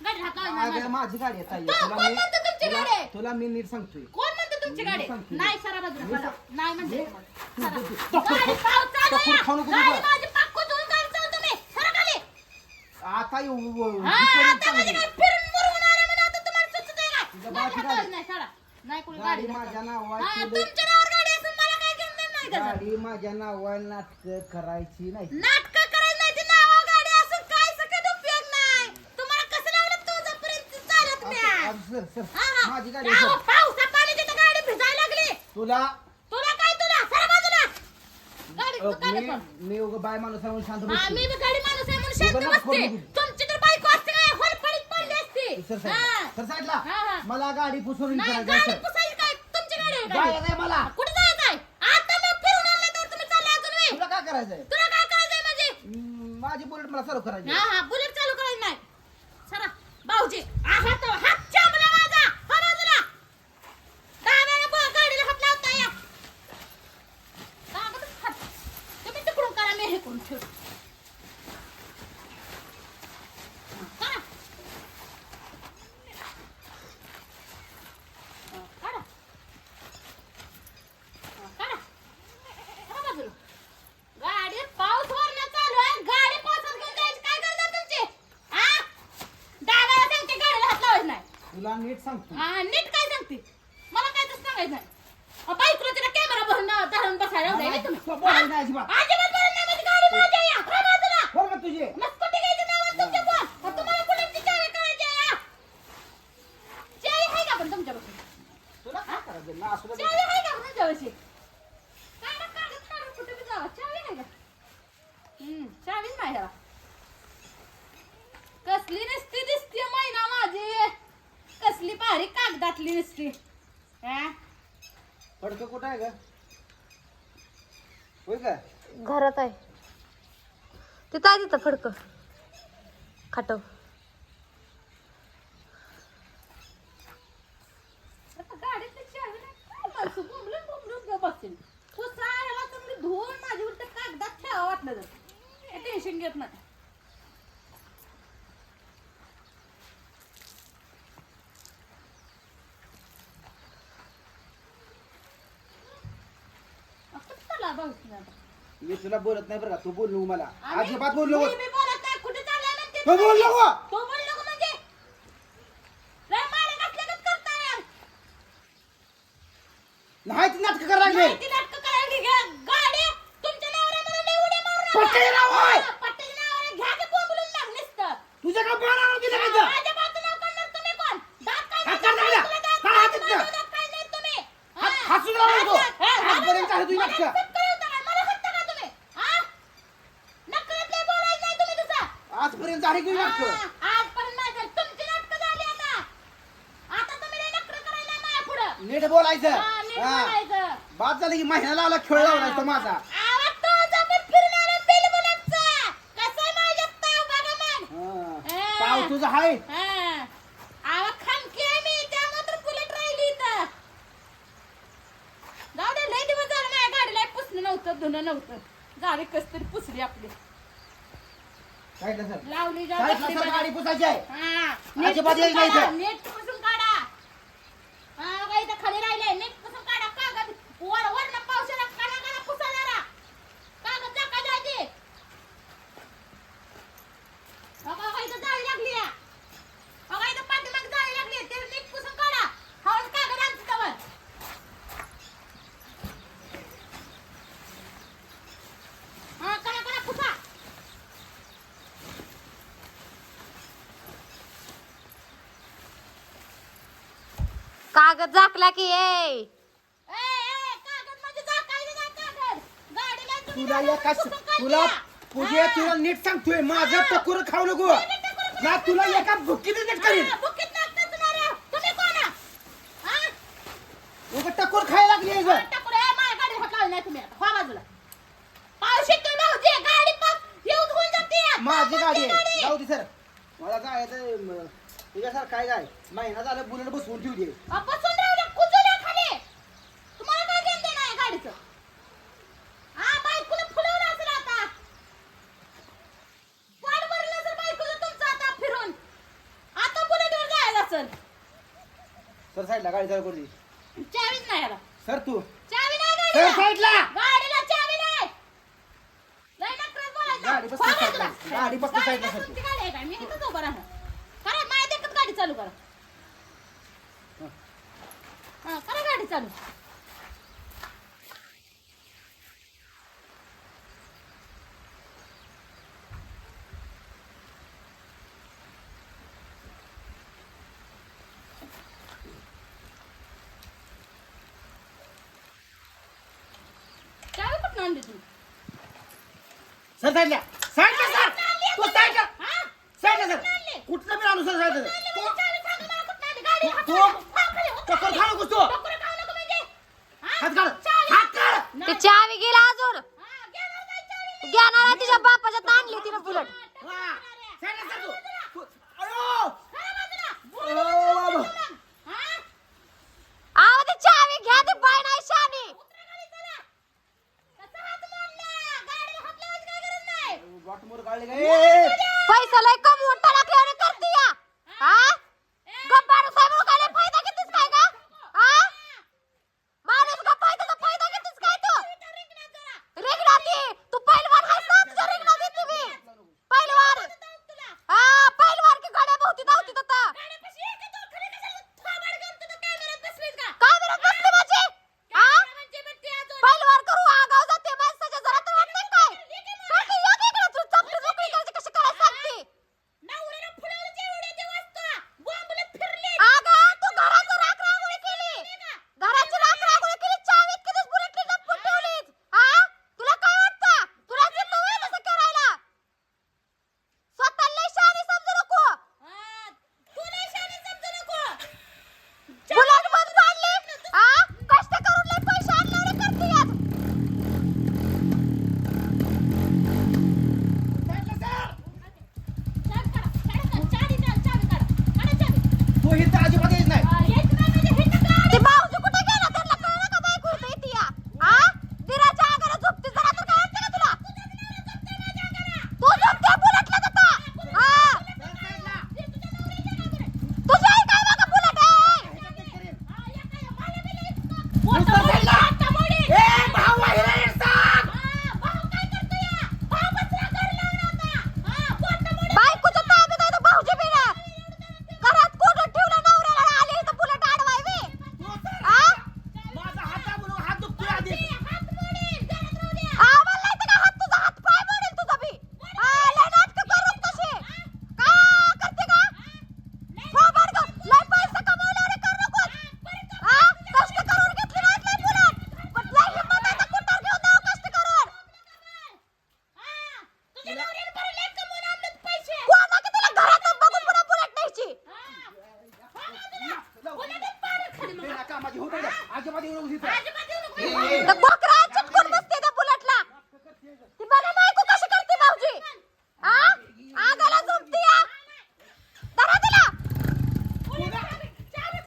गाडी अगं. माझी गाडी आहे ताई तो तुला कोण मी म्हणतं तुमची तुला- गाडी आहे? तुला मी नीट सांगतोय कोण म्हणते तुमची मी गाडी सांगते. नाही सरा बाजूला मी चला. सांग- नाही म्हणजे मी- सरा. तू- तू- तू- गाडी पाव चालू टकोर आहे. खाऊ नको गाडी तुझं. माझी पाक्कू धुवून गाडी चालू तुम्ही सरा खाली आता येऊ येऊ- हा, विचारून आता म्हणजे चांगली. काय फिरून मुरून आलं म्हणे, आता तुम्हाला सुचत आहे तुझं का? बाप गाडी गाडी. हाताळत नाही, सरा. नाही कोणी गाडी गाडी माझ्या हाताळत. हा. तुमच्या नावावर गाडी असून मला काय घेणं देणं नाही त्याचं. गाडी माझ्या नावावर नाटक करायची नाही नाटकं करायला नाही, ती नावावर गाडी असून काय सकट उपयोग नाही. तुम्हाला कसं लावलं तुझ्यापर्यंत चालत नाही. सर, हा. हा. माझी गाडी अहो, आहे, सर. तर गाडी भिजायला लागली. तुला तुला काय तुला? सरा बाजूला. गाडी अ, तू मी उगा बाय माणूस आहे म्हणून शांत हा, बसतो. मी बी गाडी माणूस आहे म्हणून शांत बसते. तुमची तर बायको असते काय पडली असती. सर हा. सर साईडला हा, हा. मला गाडी पुसून नाही, करायचं गाडी सर. पुसायची काय? तुमची गाडी आहे गाडी. आहे मला कुठे जायचं आहे? आता मी फिरून आले तर तुम्ही चालले अजून? तुला काय करायचंय तुला काय करायचंय म्हणजे? माझी बुलेट मला सर्व करायची हा, हा, बुलेट चालू करायची नाही. सरा, भाऊजी, हा हात हात चांबला माझा. हा बाजूला. डाव्याने ब- गाडीला हात लावता या. डाव्याने हात. तुम्ही तिकडून करा, मी हे करून ठेवतो. हा, करा. हा, काढा. हा, काढा. करा बाजूला. गाडी पाऊस वरनं चालू आहे गाडी पावसात घेऊन जायची काय गरज आहे तुमची हा डाव्याला सांगते गाडीला हात लावायचं नाही तुला नीट सांगतो. हा नीट काय सांगते? मला काय तसं सांगायचं बाईकला तिला कॅमेरा भरून धरून बसायला लावलंय का तुम्ही. तो बोलायचं? नाही अजिबात. अजिबात बोलत नाही माझी गाडी माझी आहे बाजूला का तुझे. मग घ्यायची तुमच्या मग तुम्हाला करायची आहे आहे का पण तुला काय करायचं? ना असं आहे का तुमच्यापाशी काढत काढत कुठे बी जावा? आहे का? हम्म नाही ह्याला कसली नसती दिसते मैना माझी भारी कागदातली दिसते हा? फडकं कुठं आहे का होय का? घरात आहे. तिथं आहे तिथं फडक. खाटव. आता गाडीतली चावी नाही काय माणसं बोंबलून बोंबलून बसतील. चांगली धुवून माझी उलट कागदात ठेवा वाटलं तर. टेन्शन घेत नाही मी तुला बोलत नाही बरं का. तू बोल मला. अजिबात बोल नको मी बी बोलत नाही. कुठे चाललाय म्हणते तू बोल नको तो बोल नको म्हणजे लय मालक असल्यागत करताय यार. नाही ती नाटकं करायला लागले माहिती नाटकं करायला लागली. घ्या गाडी तुमच्या नावावर म्हणून लय उड्या मारू नका. पट्ट्याच्या नावावर. हा, पट्ट्याच्या नावावर घ्या की बोंबलून लाग नुसतं. तुझ्या का बाळा दिलं काय तर? माझ्या बाजूला नाव काढणार तुम्ही कोण? दात काय हात नाही, काढ लागला. तुला दात काढ नाही, हात तुम्हाला इथनं. दात काय नाही तुम्ही. हात- हा. हात सुद्धा लावू नको. हात- हा, हातपर्यंत आहे तुझी मला नाटकं. चक्कर येतं का? मला हात का तुम्ही? हा? नकळत लय बोलायचं नाही तुम्ही तसं. आजपर्यंत आहे की नाटकं हा, आजपर्यंत नाही झालं. तुमची नाटकं झाली आता. आता तुम्ही लय नखरं करायला माझ्या पुढं. नीट बोलायचं हा, नीट हा. बोलायचं. बाद झालं की महिन्याला आला खेळ लावलाय तो माझा आवाज तो जबर फिरून आला बिलबुलाचा. कसं आहे माझ्यात ताव बघा मग. हा. हा. पाव तुझा आहे हा. आवा खानकी आहे मी, त्यामुळे तर बुलेट राहिली इथं. जाऊ दे, लय दिवस झाले माझ्या गाडीला पुसणं नव्हतं धुणं नव्हतं. झाले कस तरी पुसली आपली. काय सर लावली जा काय बसली सर बघा. गाडी पुसायची आहे हा, नीट अजिबात पुसून यायचं नाही काढा, इथं. नीट पुसून काढा हा, बघा इथं खाली राहिले नीट पुसून काढा कागद वर वरनं पावसाला काढा काढा पुसा जरा कागद टाका जायचे बघा बघा इथं जाळी लागली आहे. बघा इथं पाठीमागे जाळी लागली आहे. ते नीट पुसून काढा हळूच कागद आणते तवर हा करा करा पुसा कागद झाकला की ए ए, ए, कागद म्हणजे तुला काढल्या. तुला नीट सांगतोय माझं टकोर खाऊ नको. ना तुला एका भुकीने नीट करीन? उगा टकोर खायला लागली आहे गं. ये. माझी गाडी आहे. जाऊ दे सर. मला जायचं तुझ्यासारखं काय काय? महिना झालं बुलेट बसवून ठेवू सर सर साईडला गाडी चालू करते चावीच नाही आला सर तू. चावी नाही सर साईडला. गाडीला चावी नाही. गाडी बसते साईडला. गाडी सर. काय? मी इथं उभं राहणार. करा, माझ्या देखत गाडी चालू करा. हां करा गाडी चालू. आणली तू सर साईडला. साईडला सर. तू साईडला. साईडला सर. कुठलं मी आणू सर साईडला. ते चावी गेला तिच्या बापाच्या આ મજી હું તો આજે મજી હું ઉસી તો